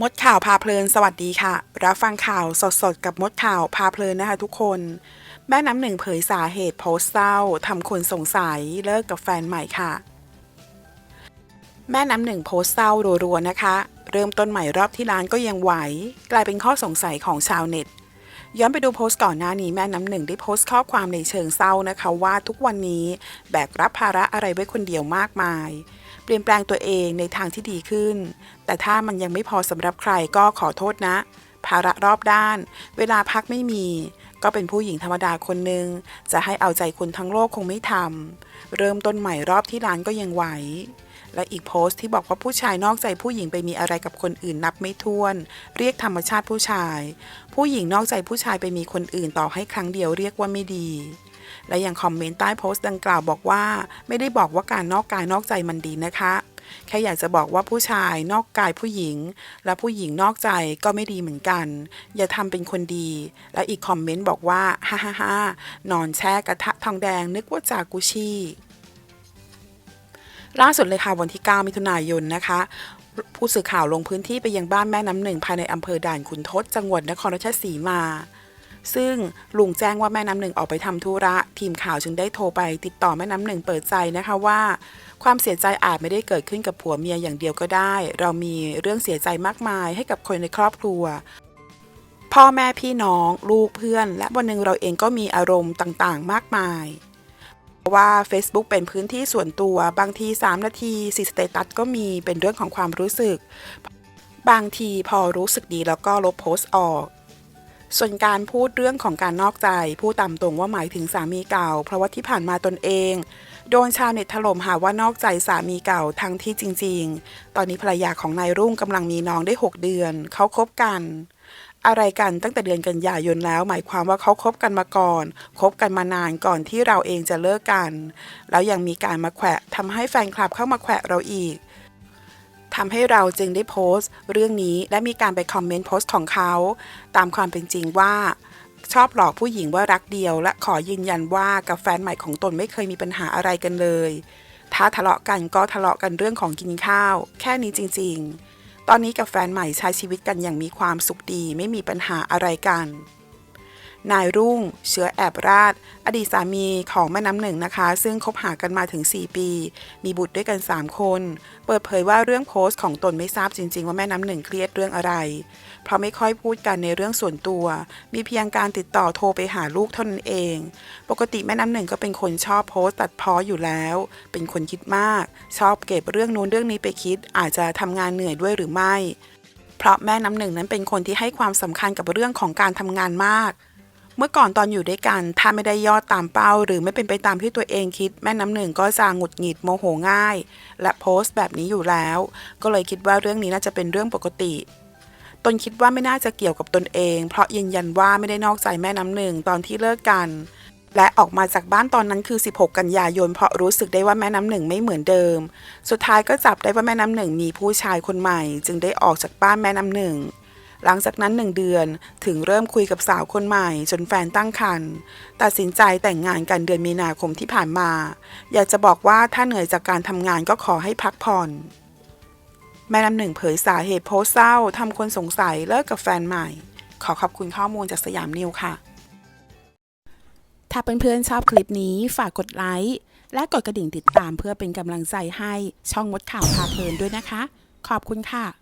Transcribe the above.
มดข่าวพาเพลินสวัสดีค่ะ รับฟังข่าวสดๆ กับมดข่าวพาเพลินนะคะทุกคน แม่น้ำหนึ่งเผยสาเหตุโพสต์เศร้าทำคนสงสัยเลิกกับแฟนใหม่ค่ะ แม่น้ำหนึ่งโพสต์เศร้ารัวๆนะคะ เริ่มต้นใหม่รอบที่ร้านก็ยังไหว กลายเป็นข้อสงสัยของชาวเน็ต ย้อนไปดูโพสต์ก่อนหน้านี้แม่น้ำหนึ่งได้โพสต์ข้อความในเชิงเศร้านะคะว่าทุกวันนี้แบกรับภาระอะไรไว้คนเดียวมากมาย เปลี่ยนแปลงตัวเองในทางที่ดีขึ้น แต่ถ้ามันยังไม่พอสำหรับใครก็ขอโทษนะ ภาระรอบด้าน เวลาพักไม่มี ก็เป็นผู้หญิงธรรมดาคนหนึ่งจะให้เอาใจคนทั้งโลกคงไม่ทำเริ่มต้นใหม่รอบที่ร้านก็ยังไหวและอีกโพสต์ที่บอกว่าผู้ชายนอกใจผู้หญิงไปมีอะไรกับคนอื่นนับไม่ถ้วน เรียกธรรมชาติผู้ชาย ผู้หญิงนอกใจผู้ชายไปมีคนอื่นต่อให้ครั้งเดียวเรียกว่าไม่ดี และยังคอมเมนต์ใต้โพสต์ดังกล่าวบอกว่า ไม่ได้บอกว่าการนอกกายนอกใจมันดีนะคะ แค่อยากจะบอกว่าผู้ชายนอกกายผู้หญิง และผู้หญิงนอกใจก็ไม่ดีเหมือนกัน อย่าทำเป็นคนดี และอีกคอมเมนต์บอกว่าฮ่าฮ่าฮ่านอนแช่กระทะทองแดงนึกว่าจากุชี่ล่าสุดเลยค่ะวันที่ 9 มิถุนายนนะคะ ผู้สื่อข่าวลงพื้นที่ไปยังบ้านแม่น้ำหนึ่งภายในอำเภอด่านขุนทดจังหวัดนครราชสีมา ซึ่งลุงแจ้งว่าแม่น้ำหนึ่งออกไปทำธุระ ทีมข่าวจึงได้โทรไปติดต่อแม่น้ำหนึ่งเปิดใจนะคะว่า ความเสียใจอาจไม่ได้เกิดขึ้นกับผัวเมียอย่างเดียวก็ได้ เรามีเรื่องเสียใจมากมายให้กับคนในครอบครัว พ่อแม่พี่น้อง ลูกเพื่อน และวันหนึ่งเราเองก็มีอารมณ์ต่างๆ มากมายเพราะว่า Facebook เป็นพื้นที่ส่วนตัวบางที 3 นาทีสิสเตตัสก็มีเป็นเรื่องของความรู้สึก บางทีพอรู้สึกดีแล้วก็ลบโพสต์ออก ส่วนการพูดเรื่องของการนอกใจ พูดตามตรงว่าหมายถึงสามีเก่า เพราะว่าที่ผ่านมาตนเอง โดนชาวเน็ตถล่มหาว่านอกใจสามีเก่าทั้งที่จริง ๆ ตอนนี้ภรรยาของนายรุ่งกำลังมีน้องได้ 6 เดือน เขาคบกัน อะไรกันตั้งแต่เดือนกันยายนแล้ว หมายความว่าเขาคบกันมาก่อนคบกันมานานก่อนที่เราเองจะเลิกกัน แล้วยังมีการมาแขวะทำให้แฟนคลับเข้ามาแขวะเราอีก ทำให้เราจึงได้โพสต์ เรื่องนี้และมีการไปคอมเมนต์โพสต์ของเขา ตามความเป็นจริงว่า ชอบหลอกผู้หญิงว่ารักเดียว และขอยืนยันว่ากับแฟนใหม่ของตนไม่เคยมีปัญหาอะไรกันเลย ถ้าทะเลาะกันก็ทะเลาะกันเรื่องของกินข้าว แค่นี้จริง ๆ ตอนนี้กับแฟนใหม่ใช้ชีวิตกันอย่างมีความสุขดีไม่มีปัญหาอะไรกัน นายรุ่ง เชื้อแอบราช อดีตสามีของแม่น้ำหนึ่งนะคะ ซึ่งคบหากันมาถึง 4 ปี มีบุตรด้วยกัน 3 คน เปิดเผยว่าเรื่องโพสต์ของตนไม่ทราบจริง ๆ ว่าแม่น้ำหนึ่งเครียดเรื่องอะไร เพราะไม่ค่อยพูดกันในเรื่องส่วนตัว มีเพียงการติดต่อโทรไปหาลูกเท่านั้นเอง ปกติแม่น้ำหนึ่งก็เป็นคนชอบโพสต์ตัดพ้ออยู่แล้ว เป็นคนคิดมาก ชอบเก็บเรื่องนู้นเรื่องนี้ไปคิด อาจจะทำงานเหนื่อยด้วยหรือไม่ เพราะแม่น้ำหนึ่งนั้นเป็นคนที่ให้ความสำคัญกับเรื่องของการทำงานมาก เมื่อก่อนตอนอยู่ด้วยกัน ถ้าไม่ได้ยอดตามเป้า หรือไม่เป็นไปตามที่ตัวเองคิด แม่น้ำหนึ่งก็จะหงุดหงิดโมโหง่าย และโพสต์แบบนี้อยู่แล้ว ก็เลยคิดว่าเรื่องนี้น่าจะเป็นเรื่องปกติตนคิดว่าไม่น่าจะเกี่ยวกับตนเอง เพราะยืนยันว่าไม่ได้นอกใจแม่น้ำหนึ่งตอนที่เลิกกัน และออกมาจากบ้านตอนนั้นคือ 16 กันยายน เพราะรู้สึกได้ว่าแม่น้ำหนึ่งไม่เหมือนเดิม สุดท้ายก็จับได้ว่าแม่น้ำหนึ่งมีผู้ชายคนใหม่ จึงได้ออกจากบ้านแม่น้ำหนึ่ง หลังจากนั้นหนึ่งเดือนถึงเริ่มคุยกับสาวคนใหม่ จนแฟนตั้งครรภ์ตัดสินใจแต่งงานกันเดือนมีนาคมที่ผ่านมา อยากจะบอกว่าถ้าเหนื่อยจากการทำงานก็ขอให้พักผ่อน แม่น้ำหนึ่งเผยสาเหตุโพสเศร้าทำคนสงสัยเลิกกับแฟนใหม่ ขอขอบคุณข้อมูลจากสยามนิวค่ะ ถ้าเพื่อนๆชอบคลิปนี้ฝากกดไลค์และกดกระดิ่งติดตามเพื่อเป็นกำลังใจให้ช่องมดข่าวพาเพลินด้วยนะคะ ขอบคุณค่ะ